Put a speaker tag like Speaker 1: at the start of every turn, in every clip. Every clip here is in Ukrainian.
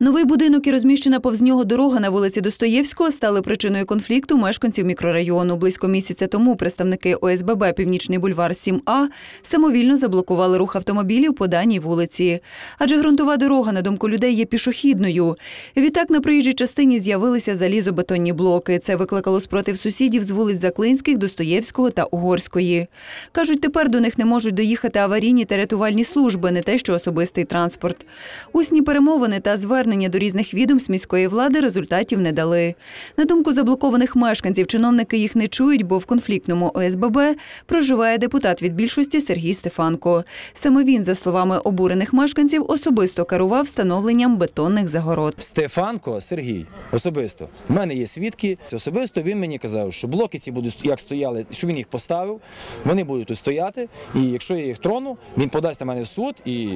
Speaker 1: Новий будинок і розміщена повз нього дорога на вулиці Достоєвського стали причиною конфлікту мешканців мікрорайону. Близько місяця тому представники ОСББ Північний бульвар 7А самовільно заблокували рух автомобілів по даній вулиці. Адже ґрунтова дорога, на думку людей, є пішохідною. Відтак на проїжджій частині з'явилися залізобетонні блоки. Це викликало спротив сусідів з вулиць Заклинських, Достоєвського та Угорської. Кажуть, тепер до них не можуть доїхати аварійні та рятувальні служби, не те, що особистий транспорт. Усні перемовини та звернення до різних відомств міської влади результатів не дали. На думку заблокованих мешканців, чиновники їх не чують, бо в конфліктному ОСББ проживає депутат від більшості Сергій Стефанко. Саме він, за словами обурених мешканців, особисто керував встановленням бетонних загород.
Speaker 2: Стефанко Сергій особисто. У мене є свідки. Особисто він мені казав, що блоки ці будуть як стояли, що він їх поставив. Вони будуть тут стояти. І якщо я їх трону, він подасть на мене в суд і.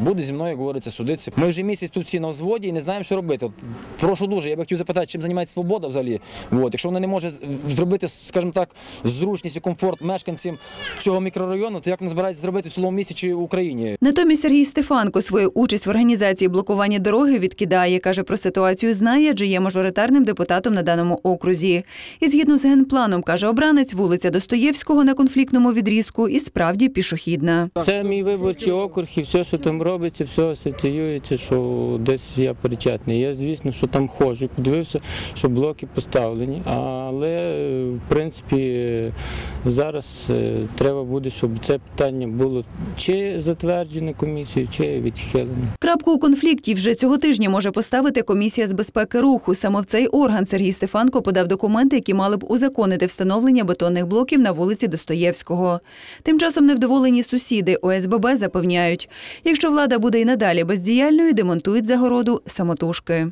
Speaker 2: Буде зі мною, як говориться, судитися. Ми вже місяць тут всі на взводі і не знаємо, що робити. От, прошу дуже, я би хотів запитати, чим займається свобода взагалі. От, якщо вона не може зробити, скажімо так, зручність і комфорт мешканцям цього мікрорайону, то як вона збирається зробити в цілому місті чи в Україні?
Speaker 1: Натомість Сергій Стефанко свою участь в організації блокування дороги відкидає. Каже, про ситуацію знає, адже є мажоритарним депутатом на даному окрузі. І згідно з генпланом, каже обранець, вулиця Достоєвського на конфліктному відрізку і справді пішохідна.
Speaker 3: Це мій виборчий округ і все, що там робиться, все асоціюється, що десь я причетний. Я, звісно, що там ходжу, подивився, що блоки поставлені. Але е, в принципі зараз е, треба буде, щоб це питання було чи затверджене комісією, чи відхилене.
Speaker 1: Крапку у конфлікті вже цього тижня може поставити комісія з безпеки руху. Саме в цей орган Сергій Стефанко подав документи, які мали б узаконити встановлення бетонних блоків на вулиці Достоєвського. Тим часом невдоволені сусіди ОСББ запевняють, якщо влада буде і надалі бездіяльною, демонтують загороду самотужки.